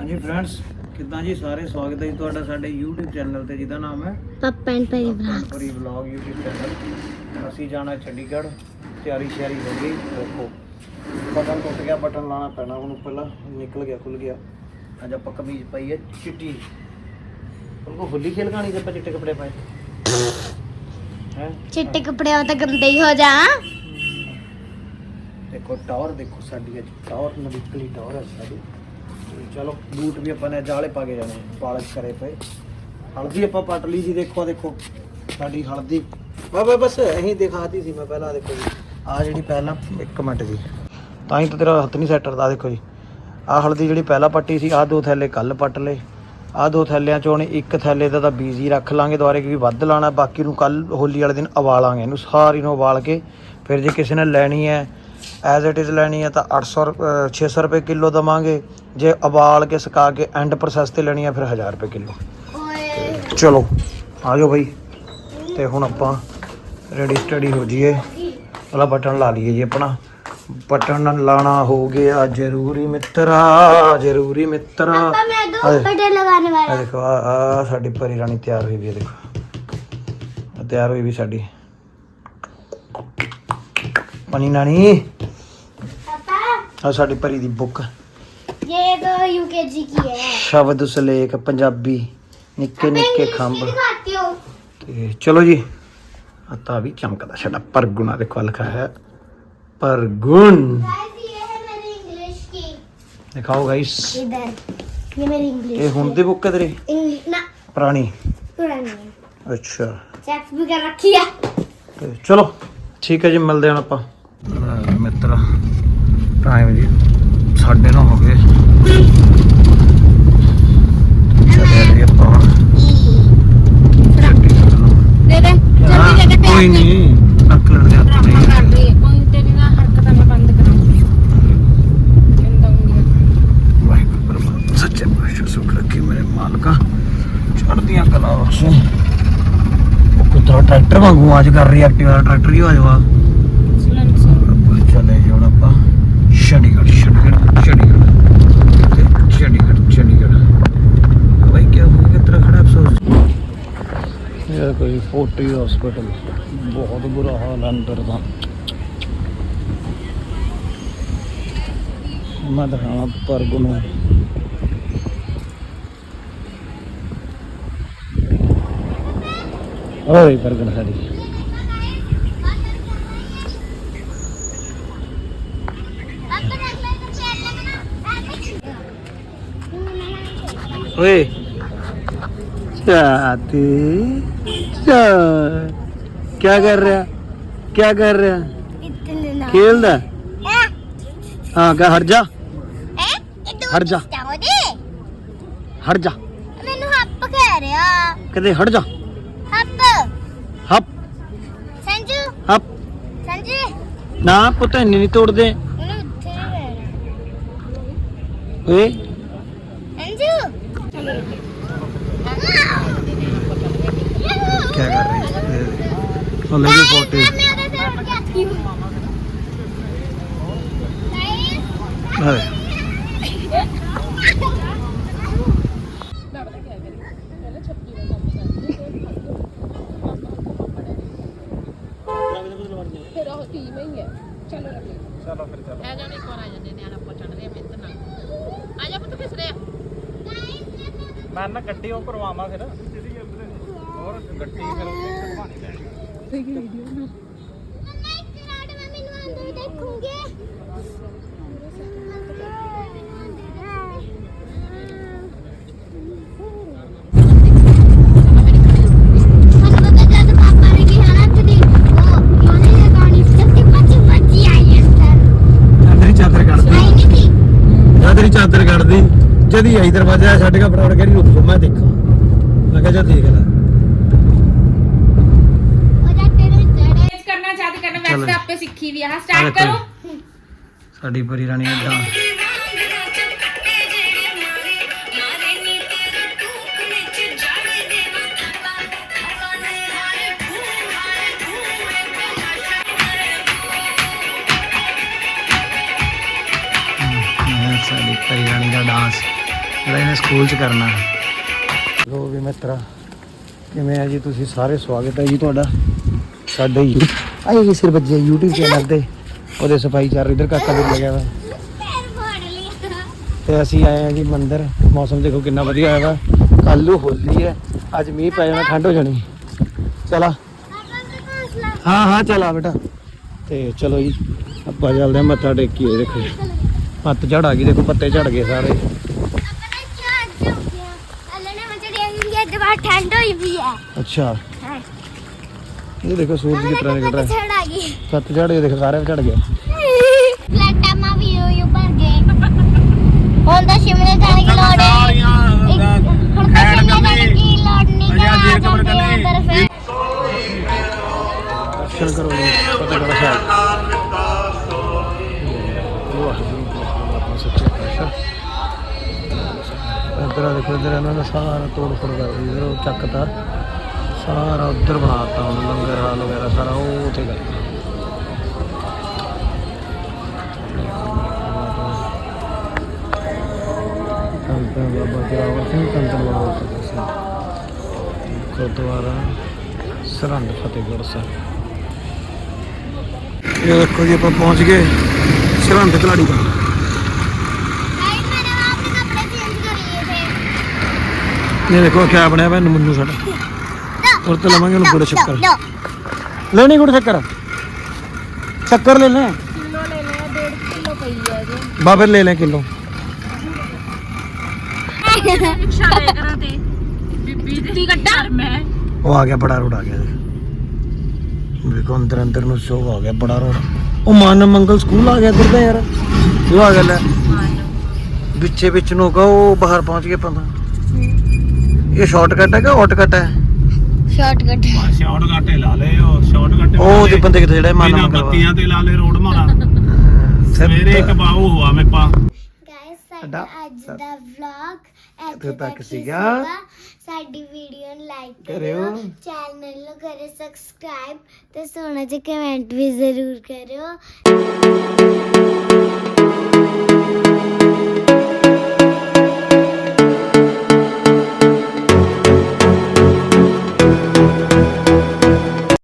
ਹਾਂਜੀ ਫਰੈਂਡਸ ਕਿੱਦਾਂ ਜੀ ਸਾਰੇ? ਸਵਾਗਤ ਹੈ ਜੀ ਤੁਹਾਡਾ ਸਾਡੇ YouTube ਚੈਨਲ ਤੇ ਜਿਹਦਾ ਨਾਮ ਹੈ Papa and Pari blog Pari vlog YouTube channel ਅਸੀਂ ਜਾਣਾ ਚੰਡੀਗੜ੍ਹ ਤਿਆਰੀ ਸ਼ਿਆਰੀ ਹੋ ਗਈ ਦੇਖੋ। ਬਟਨ ਟੁੱਟ ਗਿਆ ਬਟਨ ਲਾਣਾ ਪੈਣਾ ਹੁਣ ਪਹਿਲਾਂ ਨਿਕਲ ਗਿਆ ਖੁੱਲ ਗਿਆ। ਅੱਜ ਆਪਾਂ ਕਮੀਜ਼ ਪਾਈ ਹੈ ਚਿੱਟੀ। ਉਹ ਹੁੱਲੀ ਖੇਲ ਖਾਣੀ ਤੇ ਆਪਾਂ ਚਿੱਟੇ ਕੱਪੜੇ ਪਾਏ। ਹੈ? ਚਿੱਟੇ ਕੱਪੜੇ ਉਹ ਤਾਂ ਗੰਦੇ ਹੀ ਹੋ ਜਾ। ਦੇਖੋ ਟਾਵਰ ਦੇਖੋ ਸਾਡੀ ਅੱਜ ਟਾਵਰ ਨਵੀਕਲੀ ਟਾਵਰ ਹੈ ਸਾਡੀ। ਚਲੋ, ਬੂਟ ਵੀ ਆਪਾਂ ਨੇ ਜਾਲੇ ਪਾ ਕੇ ਜਾਣੇ ਪਾਲਿਸ਼ ਕਰੇ ਪਏ। ਹਲਦੀ ਆਪਾਂ ਪੱਟ ਲਈ ਸੀ ਦੇਖੋ ਦੇਖੋ। ਸਾਡੀ ਹਲਦੀ। ਬਾਬਾ ਬਸ ਇਹੀ ਦਿਖਾਤੀ ਸੀ ਮੈਂ ਪਹਿਲਾਂ, ਦੇਖੋ ਜੀ। ਆ ਜਿਹੜੀ ਪਹਿਲਾਂ, ਇੱਕ ਮਿੰਟ ਜੀ। ਤਾਂ ਹੀ ਤਾਂ ਤੇਰਾ ਹੱਥ ਨਹੀਂ ਸੈੱਟ ਕਰਦਾ, ਦੇਖੋ ਜੀ। ਆ ਹਲਦੀ ਜਿਹੜੀ ਪਹਿਲਾਂ ਪੱਟੀ ਸੀ ਆ ਦੋ ਥੈਲੇ ਕੱਲ ਪੱਟ ਲਏ। ਆ ਦੋ ਥੈਲਿਆਂ ਚੋਂ ਇੱਕ ਥੈਲੇ ਦਾ ਤਾਂ ਬੀਜੀ ਰੱਖ ਲਾਂਗੇ ਦੁਬਾਰੇ, ਕਿਉਂਕਿ ਵੱਧ ਲਾਣਾ, ਬਾਕੀ ਨੂੰ ਕੱਲ ਹੋਲੀ ਵਾਲੇ ਦਿਨ ਉਬਾਲਾਂਗੇ। ਇਹਨੂੰ ਸਾਰੀ ਨੂੰ ਉਬਾਲ ਕੇ ਫਿਰ ਜੇ ਕਿਸੇ ਨੇ ਲੈਣੀ ਹੈ ਐਜ਼ ਇਟ ਇਜ਼ ਲੈਣੀ ਹੈ ਤਾਂ 800 600 ਰੁਪਏ ਕਿਲੋ ਦਵਾਂਗੇ। ਜੇ ਉਬਾਲ ਕੇ ਸੁਕਾ ਕੇ ਐਂਡ ਪ੍ਰੋਸੈਸ ਤੇ ਲੈਣੀ ਹੈ ਫਿਰ 1000 ਰੁਪਏ ਕਿਲੋ। ਚਲੋ ਆ ਜਾਓ ਭਾਈ ਤੇ ਹੁਣ ਆਪਾਂ ਰੈਡੀ ਸਟੱਡੀ ਹੋ ਜਾਈਏ। ਵਾਲਾ ਬਟਨ ਲਾ ਲਈਏ ਜੀ ਆਪਣਾ। ਬਟਨ ਲਾਣਾ ਹੋ ਗਿਆ ਜ਼ਰੂਰੀ ਮਿੱਤਰਾ ਜ਼ਰੂਰੀ ਮਿੱਤਰਾ। ਮੈਂ ਦੋ ਬਟਨ ਲਗਾਉਣ ਵਾਲਾ। ਦੇਖੋ ਆ ਸਾਡੀ ਪਰੀ ਰਾਣੀ ਤਿਆਰ ਹੋਈ ਵੀ ਦੇਖੋ। ਤਿਆਰ ਹੋਈ ਵੀ ਸਾਡੀ। ਮਨੀ ਨਾਨੀ। ਆ ਸਾਡੀ ਪਰੀ ਦੀ ਬੁੱਕ ये तो यूकेजी की है ਸ਼ਬਦ ਸੁਲੇਖ ਪੰਜਾਬੀ ਨਿੱਕੇ ਨਿੱਕੇ इंग्लिश ਖੰਭ की दिखाती हूँ ਤੇ ਚਲੋ ਜੀ ਅਤਾ ਵੀ ਚਮਕਦਾ ਸਾਡਾ ਪਰਗੁਣਾ ਦੇਖੋ ਲਿਖਾ ਹੈ ਪਰਗੁਣ Guys, ये है मेरी इंग्लिश की ਦਿਖਾਓ ਗਾਇਸ इधर ये मेरी इंग्लिश ਇਹ ਹੁਣ ਦੀ ਬੁੱਕ ਹੈ ਤੇਰੀ इंग्लिश ना ਪੁਰਾਣੀ पुरानी है ਅੱਛਾ चेक भी कर रखी है ਤੇ ਚਲੋ ਠੀਕ ਹੈ ਜੀ ਮਿਲਦੇ ਹਾਂ ਹੁਣ ਆਪਾਂ ਲੈ ਮਿੱਤਰ ਟਾਈਮ ਜੀ ਸਾਡੇ ਨਾਲ ਹੋ ਗਏ। ਚੱਲੇ ਜੀ ਆਪਾਂ ਨੂੰ ਕੋਈ ਨਹੀਂ ਨੱਕ ਲੜ ਗਿਆ ਹੱਥ ਨਹੀਂ ਵਾਹਿਗੁਰੂ ਪਰਮਾਤਮਾ ਸੱਚੇ ਪਾਤਸ਼ਾਹ ਸੁਖ ਰੱਖੀ ਮੇਰੇ ਮਾਲਕਾ। ਚੜ੍ਹਦੀਆਂ ਕਲਾ ਬਖਸ਼ੇ ਉਹ ਕੁੱਤਾ ਟਰੈਕਟਰ ਵਾਂਗੂ ਆਜ ਕਰ ਰਹੀ ਐਕਟਿਵਾ ਟਰੈਕਟਰ ਹੀ ਹੋ ਜਾਵਾ ਆਪਾਂ ਚੱਲੇ ਜੀ ਹੁਣ ਆਪਾਂ ਚੰਡੀਗੜ੍ਹ ਚੰਡੀਗੜ੍ਹ ਚੰਡੀਗੜ੍ਹ ਤੇ ਚੰਡੀਗੜ੍ਹ ਚੰਡੀਗੜ੍ਹ ਭਾਈ ਕੀ ਹੋ ਗਿਆ ਤੇਰਾ ਖੜਾ ਅਫਸੋਸ ਇਹ ਕੋਈ ਫੋਰਟੀ ਹਸਪੀਟਲ ਬਹੁਤ ਬੁਰਾ ਹਾਲ ਹੈ ਅੰਦਰ ਦਾ। ਮੈਂ ਦਿਖਾਵਾਂ ਪਰਗ ਨੂੰ। ਓਏ ਪਰਗਨ ਸਾਡੀ। ਓਏ। ਚਾਤੇ ਚਾ ਕੀ ਕਰ ਰਿਹਾ ਕੀ ਕਰ ਰਿਹਾ ਖੇਲਦਾ ਹਾਂ ਕਹ ਹਟ ਜਾ ਹਟ ਜਾ ਹਟ ਜਾ ਮੈਨੂੰ ਹੱਪ ਕਹਿ ਰਿਹਾ ਕਦੇ ਹਟ ਜਾ ਹੱਪ ਹੱਪ ਸੰਜੂ ਹੱਪ ਸੰਜੂ ਨਾ ਪੁੱਤ ਇੰਨੀ ਤੋੜਦੇ ਕੀ ਕਰ ਰਹੀ ਹੈ। ਉਹ ਲੈ ਕੇ ਫੋਟੋ ਮੈਂ ਚਲੋ ਫਿਰ ਚਲੋ ਆ ਜਾਣੇ ਕੋਰ ਆ ਜਾਂਦੇ ਨੇ ਆਪਾਂ ਚੜ ਰਹੇ ਨਾਲ ਆ ਜਾ ਪੁੱਤ ਕਿਸ ਰਿਹਾ ਮੈਂ ਨਾ ਗੱਡੀ ਉਹ ਕਰਵਾਵਾਂ ਫਿਰ। ਹੋਰ ਗੱਡੀ ਫਿਰ ਲੈਣੀ ਚਾਦਰ ਕੱਢਦੀ। ਜਦੀ ਆਈ ਦਰਵਾਜ਼ਾ ਛੱਡ ਕੇ ਫਟਾਫਟ ਕਹਿੰਦੀ ਰੁਕ ਜਾ ਮੈਂ ਦੇਖਾਂ। ਮੈਂ ਕਿਹਾ ਜਾ ਦੇਖ ਲੈ ਕਰਨਾ ਚਾਹਤੇ ਕਰਨਾ ਚਲੋ। ਆਪੇ ਸਿੱਖੀ ਵੀ ਆ। ਸਟਾਰਟ ਕਰੋ। ਸਾਡੀ ਪਰੀ ਰਾਣੀ ਦਾ ਡਾਂਸ ਸਾਡੀ ਪਰੀ ਰਾਣੀ ਦਾ ਡਾਂਸ ਜਿਹੜਾ ਇਹਨੇ ਸਕੂਲ 'ਚ ਕਰਨਾ। ਲੋ ਵੀ ਮਿੱਤਰਾ ਕਿਵੇਂ ਆ ਜੀ? ਤੁਸੀਂ ਸਾਰੇ ਸਵਾਗਤ ਹੈ ਜੀ ਤੁਹਾਡਾ। ਸਾਡੇ ਹੀ। ਆਏ ਜੀ ਸਿਰ ਵੱਜੇ YouTube ਚੈਨਲ ਤੇ ਉਹਦੇ ਸਫ਼ਾਈ ਚੱਲ ਰਹੀ ਇਧਰ ਕਾਕਾ ਵੀ ਲੱਗਿਆ ਵਾ। ਤੇ ਅਸੀਂ ਆਏ ਆ ਜੀ ਮੰਦਿਰ ਮੌਸਮ ਦੇਖੋ ਕਿੰਨਾ ਵਧੀਆ ਹੋਇਆ ਵਾ। ਕੱਲ ਨੂੰ ਹੋਲੀ ਹੈ ਅੱਜ ਮੀਂਹ ਪੈ ਜਾਣਾ ਠੰਡ ਹੋ ਜਾਣੀ। ਚਲਾ। ਹਾਂ ਹਾਂ ਚਲਾ ਬੇਟਾ। ਤੇ ਚਲੋ ਜੀ ਆਪਾਂ ਚੱਲਦੇ ਹਾਂ ਮੱਥਾ ਟੇਕੀਏ ਦੇਖੋ ਪੱਤ ਝੜ ਆ ਗਈ ਦੇਖੋ ਪੱਤੇ ਝੜ ਗਏ ਸਾਰੇ। ਅੱਛਾ। ਇਹ ਦੇਖੋ ਸੂਰਜ ਕਿਸ ਤਰ੍ਹਾਂ ਨਿਕਲ ਰਿਹਾ। ਛੜ ਆ ਗਈ। ਪੱਤ ਝੜ ਗਏ ਦੇਖੋ ਸਾਰੇ ਝੜ ਗਏ। ਫਲੈਟਾਂ ਮਾ ਵੀ ਯੂ ਭਰ ਗਏ। ਹੁਣ ਤਾਂ ਸ਼ਿਮਲੇ ਜਾਣ ਦੀ ਲੋੜ ਹੈ। ਇੱਕ- ਹੁਣ ਤਾਂ ਸ਼ਿਮਲੇ ਜਾਣ ਦੀ ਲੋੜ ਨਹੀਂ ਅਜਾ ਜੇ ਕਮਰ ਫਿਰ। ਦਰਸ਼ਨ ਕਰੋ ਜੀ ਫਤਿਹਗੜ੍ਹ ਸਾਹਿਬ। ਇੱਧਰ ਦੇਖੋ ਇੱਧਰ ਇਹਨਾਂ ਨੇ ਸਾਰਾ ਤੋੜ ਫੋੜ ਕਰ ਦਿੱਤੀ ਇੱਧਰ ਉਹ ਚੱਕਤਾ। ਸਾਰਾ ਉੱਧਰ ਬਣਾਤਾ ਹੁਣ ਲੰਗਰ ਹਾਲ ਵਗੈਰਾ ਸਾਰਾ ਉਹ ਉੱਥੇ ਕਰ ਕੰਤਾਂ ਫਤਿਹਗੜ੍ਹ ਸਾਹਿਬ। ਇਹ ਦੇਖੋ ਜੀ ਆਪਾਂ ਪਹੁੰਚ ਗਏ ਸਰਹੰਦ ਕਲਾੜੀ ਦਾ ਇਹ ਦੇਖੋ ਕਿਆ ਬਣਿਆ ਹੋਇਆ ਨਮੂਨੂ ਸਾਡਾ। ਸ਼ੱਕਰ ਤੋਂ ਲਵਾਂਗੇ ਉਹਨੂੰ ਗੁੜ ਸ਼ੱਕਰ। ਲੈਣੀ ਗੁੜ ਸ਼ੱਕਰ? ਸ਼ੱਕਰ ਲੈ ਲੈ। ਲੈ ਬਾਬਰ ਲੈ ਲੈ ਕਿਲੋ। ਉਹ ਆ ਗਿਆ ਬੜਾ ਰੋਡ ਆ ਗਿਆ ਵੇਖੋ ਅੰਦਰ ਅੰਦਰ ਨੂੰ ਸ਼ੋਅ ਆ ਗਿਆ ਬੜਾ ਰੋਡ ਉਹ ਮਾਨਵ ਮੰਗਲ ਸਕੂਲ ਆ ਗਿਆ ਕਿਰਦਾ ਯਾਰ। ਇਹ ਆ ਗਿਆ ਲੈ। ਵਿੱਚੇ ਵਿੱਚ ਨੂੰ ਕਹੋ ਬਾਹਰ ਪਹੁੰਚ ਗਏ ਪੰਦਾ ਇਹ ਸ਼ਾਰਟਕਟ ਹੈ ਕਿ ਆਟਕਟ ਹੈ। ਸ਼ਾਰਟਕਟ। ਹਾਂ ਲਾ ਲਏ ਉਹ ਸ਼ਾਰਟਕਟ ਉਹ ਉਹਦੇ ਬੰਦੇ ਕਿਤੇ ਜਿਹੜਾ ਮਨ ਮਨ ਬੱਤੀਆਂ ਤੇ ਲਾ ਲਏ ਰੋਡ ਮਾਲਾ। ਸਵੇਰੇ ਕਬਾਉ ਹੋਆ ਮੇ ਪਾ। ਸਾਡਾ ਅੱਜ ਦਾ ਵਲੌਗ ਇੱਥੇ ਤੱਕ ਸੀਗਾ। ਨੂੰ ਲਾਈਕ ਚੈਨਲ ਨੂੰ ਕਰਿਓ ਸਬਸਕ੍ਰਾਈਬ ਤੇ ਸੋਹਣਾ ਜਿਹਾ ਕਮੈਂਟ ਵੀ ਜ਼ਰੂਰ ਕਰਿਓ।